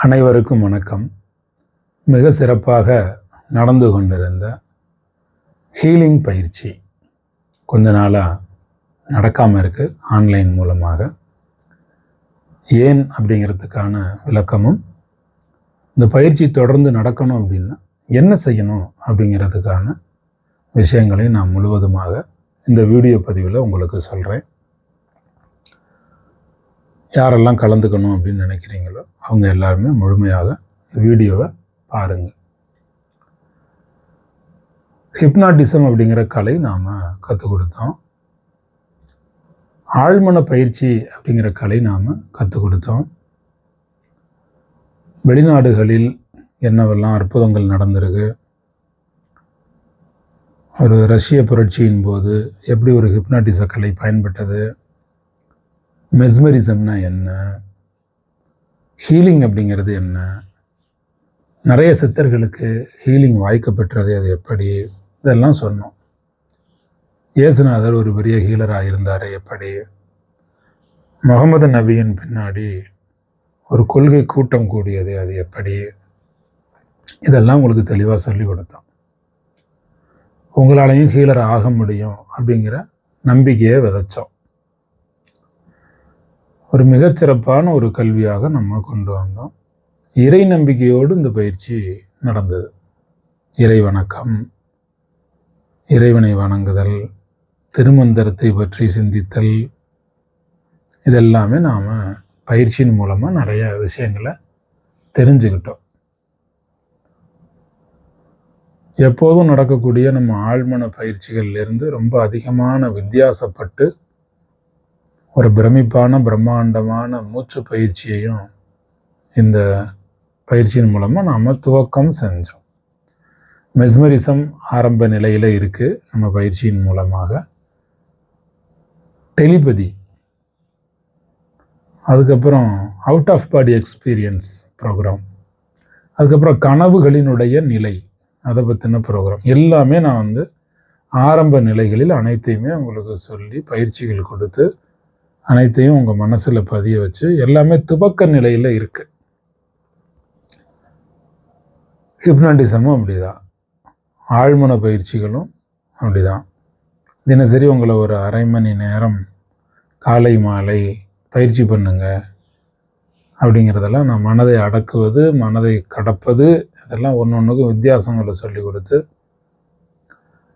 அனைவருக்கும் வணக்கம். மிக சிறப்பாக நடந்து கொண்டிருந்த ஹீலிங் பயிற்சி கொஞ்ச நாளாக நடக்காமல் இருக்குது ஆன்லைன் மூலமாக. ஏன் அப்படிங்கிறதுக்கான விளக்கமும் இந்த பயிற்சி தொடர்ந்து நடக்கணும் அப்படின்னா என்ன செய்யணும் அப்படிங்கிறதுக்கான விஷயங்களை நான் முழுவதுமாக இந்த வீடியோ பதிவில் உங்களுக்கு சொல்கிறேன் யாரெல்லாம் கலந்துக்கணும் அப்படின்னு நினைக்கிறீங்களோ அவங்க எல்லாருமே முழுமையாக இந்த வீடியோவை பாருங்கள் ஹிப்னாட்டிசம் அப்படிங்கிற கலை நாம் கற்றுக் கொடுத்தோம். ஆழ்மன பயிற்சி அப்படிங்கிற கலை நாம் கற்றுக் கொடுத்தோம். வெளிநாடுகளில் என்னவெல்லாம் அற்புதங்கள் நடந்திருக்கு? ஒரு ரஷ்ய புரட்சியின் போது எப்படி ஒரு ஹிப்னாட்டிச கலை பயன்பட்டது? மெஸ்மரிசம்னா என்ன? ஹீலிங் அப்படிங்கிறது என்ன? நிறைய சித்தர்களுக்கு ஹீலிங் வாய்க்கப்பெற்றது அது எப்படி? இதெல்லாம் சொன்னோம். இயேசுநாதர் ஒரு பெரிய ஹீலராக இருந்தார் எப்படி? முகமது நபியின் பின்னாடி ஒரு கொள்கை கூட்டம் கூடியது அது எப்படி? இதெல்லாம் உங்களுக்கு தெளிவாக சொல்லி கொடுத்தோம். உங்களாலையும் ஹீலர் ஆக முடியும் அப்படிங்கிற நம்பிக்கையை விதைச்சோம். ஒரு மிகச்சிறப்பான ஒரு கல்வியாக நம்ம கொண்டு வந்தோம். இறை நம்பிக்கையோடு இந்த பயிற்சி நடந்தது. இறை வணக்கம் இறைவனை வணங்குதல் திருமந்திரத்தை பற்றி சிந்தித்தல் இதெல்லாமே நாம் பயிற்சியின் மூலமாக நிறைய விஷயங்களை தெரிஞ்சுக்கிட்டோம். எப்போதும் நடக்கக்கூடிய நம்ம ஆழ்மன பயிற்சிகள்லேருந்து ரொம்ப அதிகமான வித்தியாசப்பட்டு ஒரு பிரமிப்பான பிரம்மாண்டமான மூச்சு பயிற்சியையும் இந்த பயிற்சியின் மூலமாக நாம் துவக்கம் செஞ்சோம். மெஸ்மரிசம் ஆரம்ப நிலையில் இருக்குது நம்ம பயிற்சியின் மூலமாக. டெலிபதி. அதுக்கப்புறம் out of body experience program அதுக்கப்புறம் கனவுகளினுடைய நிலை. அதை பற்றின ப்ரோக்ராம் எல்லாமே நான் வந்து ஆரம்ப நிலைகளில் அனைத்தையுமே உங்களுக்கு சொல்லி பயிற்சிகள் கொடுத்து அனைத்தையும் உங்கள் மனசில் பதிய வச்சு எல்லாமே துவக்க நிலையில் இருக்குது ஹிப்னாட்டிசமும் அப்படிதான். ஆழ்மன பயிற்சிகளும் அப்படிதான். தினசரி உங்களை ஒரு அரை மணி நேரம் காலை மாலை பயிற்சி பண்ணுங்க. அப்படிங்கிறதெல்லாம் நான் மனதை அடக்குவது மனதை கடப்பது இதெல்லாம் ஒன்று ஒன்றுக்கும் வித்தியாசங்களை சொல்லி கொடுத்து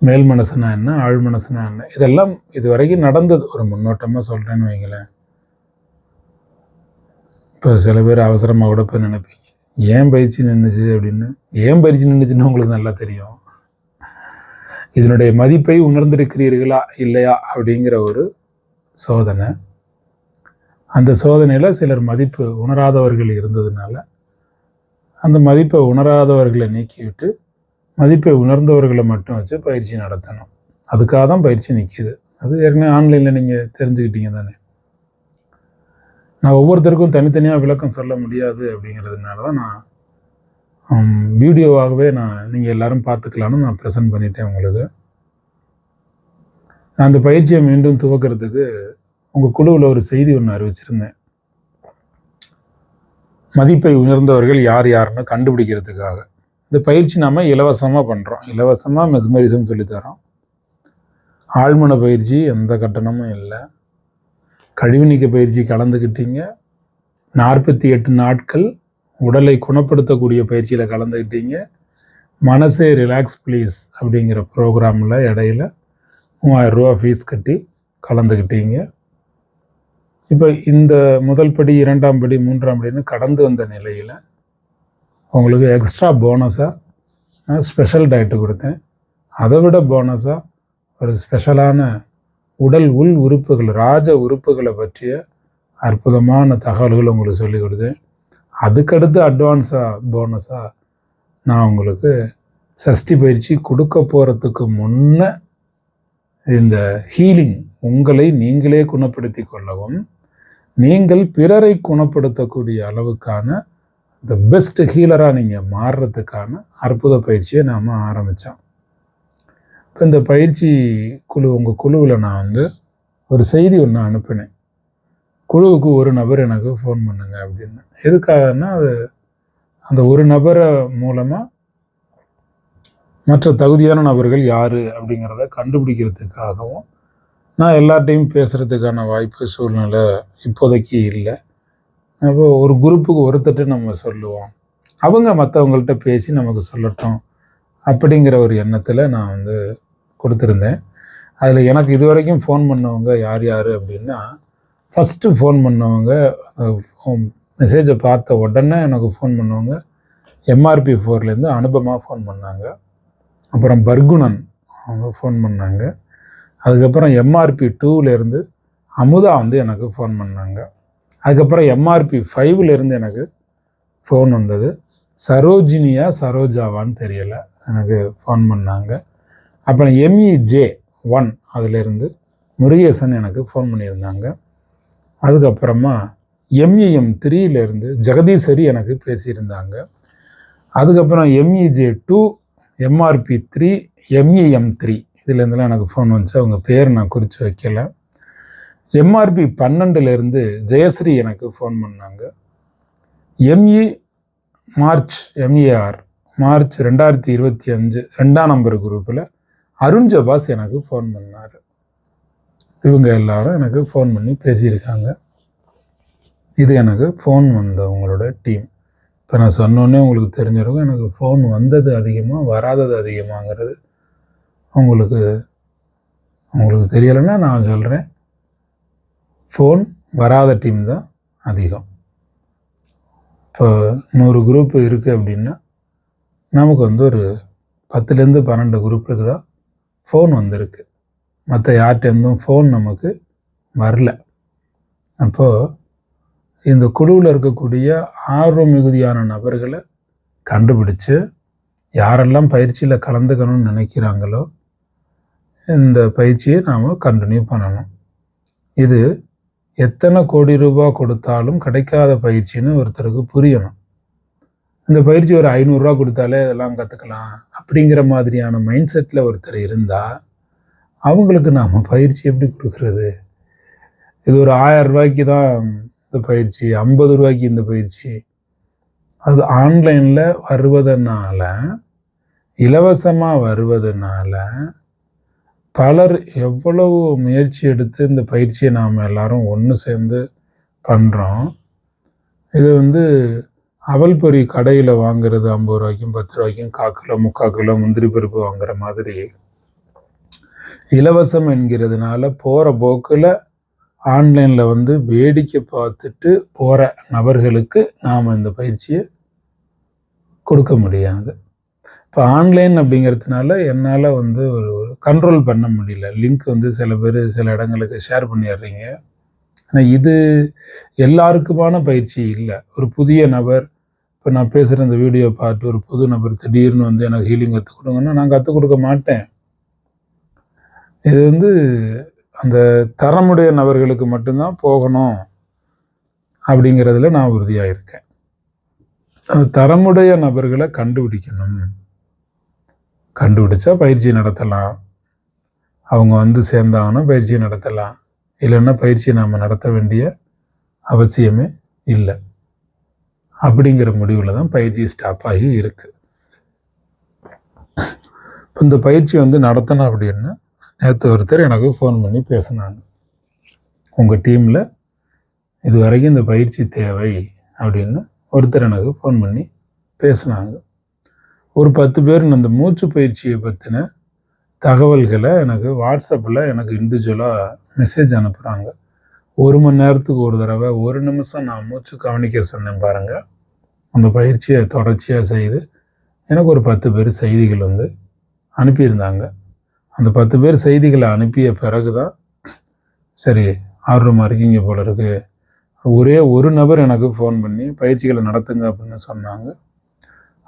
மேல் மனசுனா என்ன ஆழ் மனசுனா என்ன? இதெல்லாம் இது வரைக்கும் நடந்தது. ஒரு முன்னோட்டமாக சொல்கிறேன்னு வைங்களேன். இப்போ சில பேர் அவசரமாக கூட போய் நினைப்பீங்க. ஏன் பயிற்சி நின்றுச்சு அப்படின்னு? ஏன் பயிற்சி நின்றுச்சுன்னு உங்களுக்கு நல்லா தெரியும். இதனுடைய மதிப்பை உணர்ந்திருக்கிறீர்களா இல்லையா அப்படிங்கிற ஒரு சோதனை. அந்த சோதனையில் சிலர் மதிப்பு உணராதவர்கள் இருந்ததுனால அந்த மதிப்பை உணராதவர்களை நீக்கிவிட்டு மதிப்பை உணர்ந்தவர்களை மட்டும் வச்சு பயிற்சி நடத்தணும். அதுக்காக தான் பயிற்சி நிற்கிது அது ஏற்கனவே ஆன்லைனில் நீங்கள் தெரிஞ்சுக்கிட்டீங்க தானே? நான் ஒவ்வொருத்தருக்கும் தனித்தனியாக விளக்கம் சொல்ல முடியாது அப்படிங்கிறதுனால தான் நான் வீடியோவாகவே நான் நீங்கள் எல்லோரும் பார்த்துக்கலான்னு நான் ப்ரெசென்ட் பண்ணிட்டேன் உங்களுக்கு. நான் அந்த பயிற்சியை மீண்டும் துவக்கிறதுக்கு உங்கள் குழுவில் ஒரு செய்தி ஒன்று அறிவிச்சிருந்தேன். மதிப்பை உணர்ந்தவர்கள் யார் யாருன்னு கண்டுபிடிக்கிறதுக்காக. இந்த பயிற்சி நாம் இலவசமாக பண்ணுறோம் இலவசமாக மெஸ்மரிசம் சொல்லித்தரோம். ஆழ்மன பயிற்சி எந்த கட்டணமும் இல்லை. கழிவு நீக்க பயிற்சி கலந்துக்கிட்டீங்க நாற்பத்தி எட்டு நாட்கள் உடலை குணப்படுத்தக்கூடிய பயிற்சியில் கலந்துக்கிட்டீங்க மனசே ரிலாக்ஸ் ப்ளீஸ் அப்படிங்கிற ப்ரோக்ராமில் இடையில மூவாயிரம் ரூபா ஃபீஸ் கட்டி கலந்துக்கிட்டீங்க இப்போ இந்த முதல் படி இரண்டாம் படி மூன்றாம் படின்னு கடந்து வந்த நிலையில் உங்களுக்கு எக்ஸ்ட்ரா போனஸாக ஸ்பெஷல் டயட்டு கொடுத்தேன். அதை விட போனஸாக ஒரு ஸ்பெஷலான உடல் உள் உறுப்புகள் ராஜ உறுப்புகளை பற்றிய அற்புதமான தகவல்கள் உங்களுக்கு சொல்லிக் கொடுத்தேன். அதுக்கடுத்து அட்வான்ஸாக போனஸாக நான் உங்களுக்கு சஷ்டி பயிற்சி கொடுக்க போகிறதுக்கு முன்ன இந்த ஹீலிங் உங்களை நீங்களே குணப்படுத்தி கொள்ளவும் நீங்கள் பிறரை குணப்படுத்தக்கூடிய அளவுக்கான த பெஸ்ட் ஹீலராக நீங்கள் மாறுறதுக்கான அற்புத பயிற்சியை நாம் ஆரம்பித்தோம் இப்போ இந்த பயிற்சி குழு உங்கள் குழுவில் நான் வந்து ஒரு செய்தி ஒன்று அனுப்பினேன். குழுவுக்கு ஒரு நபர் எனக்கு ஃபோன் பண்ணுங்க அப்படின்னு. எதுக்காகன்னா அது அந்த ஒரு நபரை மூலமாக மற்ற தகுதியான நபர்கள் யார் அப்படிங்கிறத கண்டுபிடிக்கிறதுக்காகவும் நான் எல்லார்ட்டையும் பேசுகிறதுக்கான வாய்ப்பு சூழ்நிலை இப்போதைக்கு இல்லை. இப்போ ஒரு குரூப்புக்கு ஒருத்தட்டு நம்ம சொல்லுவோம். அவங்க மற்றவங்கள்ட்ட பேசி நமக்கு சொல்லட்டும் அப்படிங்கிற ஒரு எண்ணத்தில் நான் வந்து கொடுத்துருந்தேன். அதில் எனக்கு இது வரைக்கும் ஃபோன் பண்ணவங்க யார் யார் அப்படின்னா ஃபஸ்ட்டு ஃபோன் பண்ணவங்க மெசேஜை பார்த்த உடனே எனக்கு ஃபோன் பண்ணவங்க எம்ஆர்பி ஃபோர்லேருந்து அனுபமாக ஃபோன் பண்ணாங்க. அப்புறம் பர்குணன் அவங்க ஃபோன் பண்ணாங்க. அதுக்கப்புறம் எம்ஆர்பி டூவிலேருந்து அமுதா வந்து எனக்கு ஃபோன் பண்ணாங்க. அதுக்கப்புறம் எம்ஆர்பி ஃபைவ்லேருந்து எனக்கு ஃபோன் வந்தது. சரோஜினியா சரோஜாவான்னு தெரியலை. எனக்கு ஃபோன் பண்ணாங்க. அப்புறம் எம்இஜே ஒன் அதிலிருந்து முருகேசன் எனக்கு ஃபோன் பண்ணியிருந்தாங்க. அதுக்கப்புறமா எம்இஎம் த்ரீலேருந்து ஜெகதீஸ்வரி எனக்கு பேசியிருந்தாங்க. அதுக்கப்புறம் MEJ two MRP three MEM three இதுலேருந்துலாம் எனக்கு ஃபோன் வந்துச்சு. அவங்க பேர் நான் குறித்து வைக்கலை. எம்ஆர்பி பன்னெண்டுலேருந்து ஜெயஸ்ரீ எனக்கு ஃபோன் பண்ணாங்க. எம்இ மார்ச் எம்இஆர் மார்ச் ரெண்டாயிரத்தி இருபத்தி அஞ்சு ரெண்டாம் நம்பர் குரூப்பில் அருண் ஜபாஸ் எனக்கு ஃபோன் பண்ணார். இவங்க எல்லாரும் எனக்கு ஃபோன் பண்ணி பேசியிருக்காங்க. இது எனக்கு ஃபோன் வந்தவங்களோட டீம் இப்போ நான் சொன்னோன்னே உங்களுக்கு தெரிஞ்சிருக்கும் எனக்கு ஃபோன் வந்தது அதிகமாக வராதது அதிகமாகிறது உங்களுக்கு உங்களுக்கு தெரியலைன்னா நான் சொல்கிறேன் ஃபோன் வராத டீம் தான் அதிகம். இப்போ நூறு குரூப் இருக்குது அப்படின்னா நமக்கு வந்து ஒரு பத்துலேருந்து பன்னெண்டு குரூப்புக்கு தான் ஃபோன் வந்திருக்கு. மற்ற யார்கிட்டேருந்தும் ஃபோன் நமக்கு வரல. அப்போது இந்த குழுவில் இருக்கக்கூடிய ஆர்வம் மிகுதியான நபர்களை கண்டுபிடிச்சு யாரெல்லாம் பயிற்சியில் கலந்துக்கணும்னு நினைக்கிறாங்களோ இந்த பயிற்சியை நாம் கண்டினியூ பண்ணணும். இது எத்தனை கோடி ரூபாய் கொடுத்தாலும் கிடைக்காத பயிற்சின்னு ஒருத்தருக்கு புரியணும். இந்த பயிற்சி ஒரு ஐநூறுரூவா கொடுத்தாலே இதெல்லாம் கற்றுக்கலாம் அப்படிங்கிற மாதிரியான மைண்ட் செட்டில் ஒருத்தர் இருந்தால் அவங்களுக்கு நாம் பயிற்சி எப்படி கொடுக்குறது? இது ஒரு ஆயிரம் ரூபாய்க்கு தான் இந்த பயிற்சி ஐம்பது ரூபாய்க்கு இந்த பயிற்சி. அது ஆன்லைனில் வருவதனால இலவசமாக வருவதனால பலர் எவ்வளவு முயற்சி எடுத்து இந்த பயிற்சியை நாம் எல்லாரும் ஒன்று சேர்ந்து பண்ணுறோம் இது வந்து அவல்பொறி கடையில் வாங்குறது ஐம்பது ரூபாய்க்கும் பத்து ரூபாய்க்கும் கால் கிலோ முக்கால் கிலோ முந்திரி பருப்பு வாங்குற மாதிரி இலவசம் என்கிறதுனால போகிற போக்கில் ஆன்லைனில் வந்து வேடிக்கை பார்த்துட்டு போகிற நபர்களுக்கு நாம் இந்த பயிற்சியை கொடுக்க முடியாது. இப்போ ஆன்லைன் அப்படிங்கிறதுனால என்னால் வந்து ஒரு ஒரு கண்ட்ரோல் பண்ண முடியல. லிங்க் வந்து சில பேர் சில இடங்களுக்கு ஷேர் பண்ணிடுறீங்க. ஆனால் இது எல்லாருக்குமான பயிற்சி இல்லை. ஒரு புதிய நபர் இப்போ நான் பேசுகிற இந்த வீடியோ பார்த்து ஒரு புது நபர் திடீர்னு வந்து எனக்கு ஹீலிங் கற்றுக் கொடுங்கன்னா நான் கற்றுக் கொடுக்க மாட்டேன். இது வந்து அந்த தரமுடைய நபர்களுக்கு மட்டும்தான் போகணும் அப்படிங்கிறதுல நான் உறுதியாக இருக்கேன் அந்த தரமுடைய நபர்களை கண்டுபிடிக்கணும். கண்டுபிடிச்சா பயிற்சி நடத்தலாம். அவங்க வந்து சேர்ந்தாங்கன்னா பயிற்சி நடத்தலாம். இல்லைன்னா பயிற்சி நாம் நடத்த வேண்டிய அவசியமே இல்லை. அப்படிங்கிற முடிவில் தான் பயிற்சி ஸ்டாப் ஆகி இருக்குது இப்போ இந்த பயிற்சி வந்து நடத்தணும் அப்படின்னா நேற்று ஒருத்தர் எனக்கு ஃபோன் பண்ணி பேசினாங்க. உங்கள் டீமில் இது வரைக்கும் இந்த பயிற்சி தேவை அப்படின்னு ஒருத்தர் எனக்கு ஃபோன் பண்ணி பேசினாங்க. ஒரு பத்து பேர் அந்த மூச்சு பயிற்சியை பற்றின தகவல்களை எனக்கு வாட்ஸ்அப்பில் எனக்கு இண்டிவிஜுவலாக மெசேஜ் அனுப்புகிறாங்க ஒரு மணி நேரத்துக்கு ஒரு தடவை ஒரு நிமிஷம் நான் மூச்சு கவனிக்க சொன்னேன் பாருங்கள் அந்த பயிற்சியை தொடர்ச்சியாக செய்து எனக்கு ஒரு பத்து பேர் செய்திகள் வந்து அனுப்பியிருந்தாங்க. அந்த பத்து பேர் செய்திகளை அனுப்பிய பிறகு தான் சரி ஆர்வமாக இருக்கீங்க போல இருக்குது ஒரே ஒரு நபர் எனக்கு ஃபோன் பண்ணி பயிற்சிகளை நடத்துங்க அப்படின்னு சொன்னாங்க.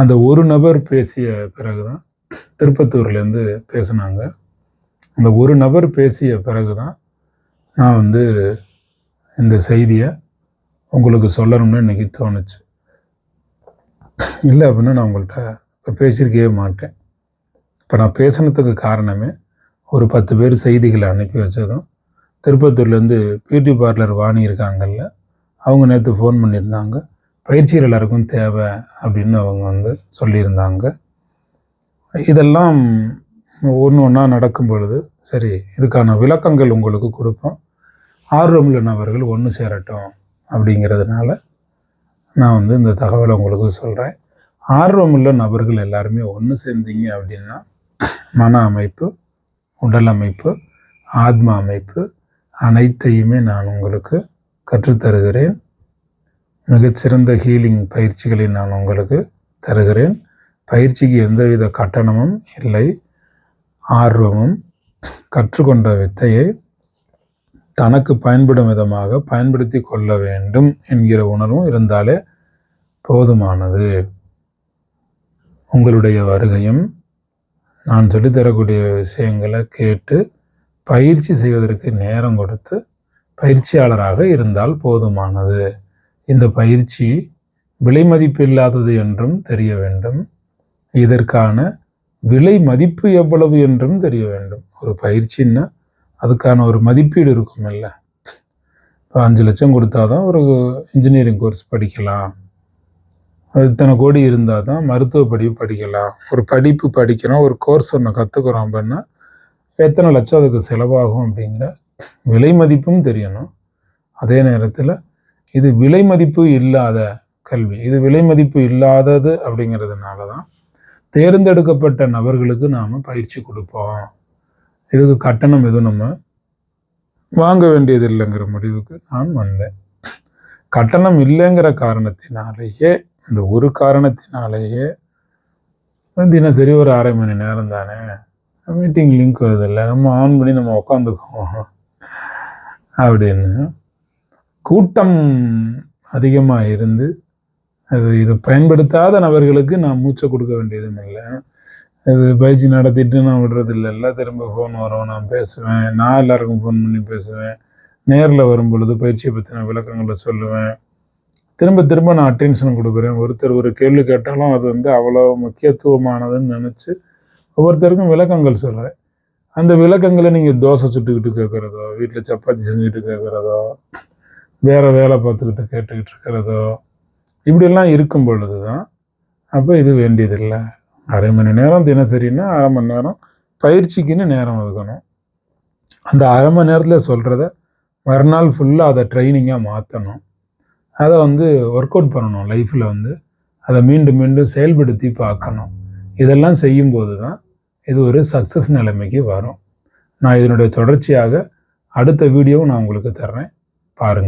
அந்த ஒரு நபர் பேசிய பிறகு தான் திருப்பத்தூர்லேருந்து பேசினாங்க. அந்த ஒரு நபர் பேசிய பிறகு தான் நான் வந்து இந்த செய்தியை உங்களுக்கு சொல்லணும்னு இன்றைக்கி தோணுச்சு. இல்லை அப்படின்னா நான் உங்கள்கிட்ட இப்போ பேசியிருக்கவே மாட்டேன். இப்போ நான் பேசினதுக்கு காரணமே ஒரு பத்து பேர் செய்திகளை அனுப்பி வச்சதும் திருப்பத்தூர்லேருந்து பியூட்டி பார்லர் வாணி இருக்காங்கல்ல அவங்க நேற்று ஃபோன் பண்ணியிருந்தாங்க. பயிற்சிகள் எல்லாருக்கும் தேவை அப்படின்னு அவங்க வந்து சொல்லியிருந்தாங்க. இதெல்லாம் ஒன்று ஒன்றா நடக்கும் பொழுது சரி இதுக்கான விளக்கங்கள் உங்களுக்கு கொடுப்போம். ஆர்வமுள்ள நபர்கள் ஒன்று சேரட்டும் அப்படிங்கிறதுனால நான் வந்து இந்த தகவலை உங்களுக்கு சொல்கிறேன் ஆர்வமுள்ள நபர்கள் எல்லாருமே ஒன்று சேர்ந்தீங்க அப்படின்னா மன அமைப்பு உடல் அமைப்பு ஆத்ம அமைப்பு அனைத்தையுமே நான் உங்களுக்கு கற்றுத்தருகிறேன். மிகச்சிறந்த ஹீலிங் பயிற்சிகளை நான் உங்களுக்கு தருகிறேன். பயிற்சிக்கு எந்தவித கட்டணமும் இல்லை. ஆர்வமும் கற்றுக்கொண்ட வித்தையை தனக்கு பயன்படும் விதமாக பயன்படுத்தி கொள்ள வேண்டும் என்கிற உணர்வும் இருந்தாலே போதுமானது. உங்களுடைய வருகையும் நான் சொல்லித்தரக்கூடிய விஷயங்களை கேட்டு பயிற்சி செய்வதற்கு நேரம் கொடுத்து பயிற்சியாளராக இருந்தால் போதுமானது. இந்த பயிற்சி விலை மதிப்பு இல்லாதது என்றும் தெரிய வேண்டும். இதற்கான விலை மதிப்பு எவ்வளவு என்றும் தெரிய வேண்டும். ஒரு பயிற்சின்னா அதுக்கான ஒரு மதிப்பீடு இருக்கும் இல்லை இப்போ அஞ்சு லட்சம் கொடுத்தா தான் ஒரு இன்ஜினியரிங் கோர்ஸ் படிக்கலாம். இத்தனை கோடி இருந்தால் தான் மருத்துவ படிப்பு படிக்கலாம். ஒரு படிப்பு படிக்கிறோம் ஒரு கோர்ஸ் ஒன்று கற்றுக்குறோம் அப்படின்னா எத்தனை லட்சம் அதுக்கு செலவாகும் அப்படிங்கிற விலை மதிப்பும் தெரியணும். அதே நேரத்தில் இது விலை மதிப்பு இல்லாத கல்வி. இது விலை மதிப்பு இல்லாதது அப்படிங்கிறதுனால தான் தேர்ந்தெடுக்கப்பட்ட நபர்களுக்கு நாம் பயிற்சி கொடுப்போம். இதுக்கு கட்டணம் எதுவும் நம்ம? வாங்க வேண்டியது இல்லைங்கிற முடிவுக்கு நான் வந்தேன். கட்டணம் இல்லைங்கிற காரணத்தினாலேயே இந்த ஒரு காரணத்தினாலேயே தினசரி ஒரு அரை மணி நேரம் தானே மீட்டிங் லிங்க் வருதில்லை நம்ம ஆன் பண்ணி நம்ம உட்காந்துக்குவோம் அப்படின்னு கூட்டம் அதிகமாக இருந்து அது இது பயன்படுத்தாத நபர்களுக்கு நான் மூச்சை கொடுக்க வேண்டியதும் இல்லை இது பயிற்சி நடத்திட்டு நான் விடுறது இல்லைல்ல திரும்ப ஃபோன் வரும் நான் பேசுவேன். நான் எல்லாருக்கும் ஃபோன் பண்ணி பேசுவேன். நேரில் வரும் பொழுது பயிற்சியை பற்றின விளக்கங்களை சொல்லுவேன். திரும்ப திரும்ப நான் அட்டென்ஷன் கொடுக்குறேன். ஒருத்தர் ஒரு கேள்வி கேட்டாலும் அது வந்து அவ்வளோ முக்கியத்துவமானதுன்னு நினச்சி ஒவ்வொருத்தருக்கும் விளக்கங்கள் சொல்கிறேன் அந்த விளக்கங்களை நீங்கள் தோசை சுட்டுக்கிட்டு கேட்குறதோ வீட்டில் சப்பாத்தி செஞ்சுக்கிட்டு கேட்குறதோ வேறு வேலை பார்த்துக்கிட்டு கேட்டுக்கிட்டு இருக்கிறதோ இப்படியெல்லாம் இருக்கும் பொழுது தான் அப்போ இது வேண்டியதில்லை. அரை மணி நேரம் தினசரின்னா அரை மணி நேரம் பயிற்சிக்குன்னு நேரம் ஒதுக்கணும். அந்த அரை மணி நேரத்தில் சொல்கிறத மறுநாள் ஃபுல்லாக அதை ட்ரைனிங்காக மாற்றணும் அதை வந்து ஒர்க் அவுட் பண்ணணும் லைஃப்பில் வந்து. அதை மீண்டும் மீண்டும் செயல்படுத்தி பார்க்கணும். இதெல்லாம் செய்யும்போது தான் இது ஒரு சக்ஸஸ் நிலைமைக்கு வரும். நான் இதனுடைய தொடர்ச்சியாக அடுத்த வீடியோவும் நான் உங்களுக்கு தர்றேன். பாருங்கள்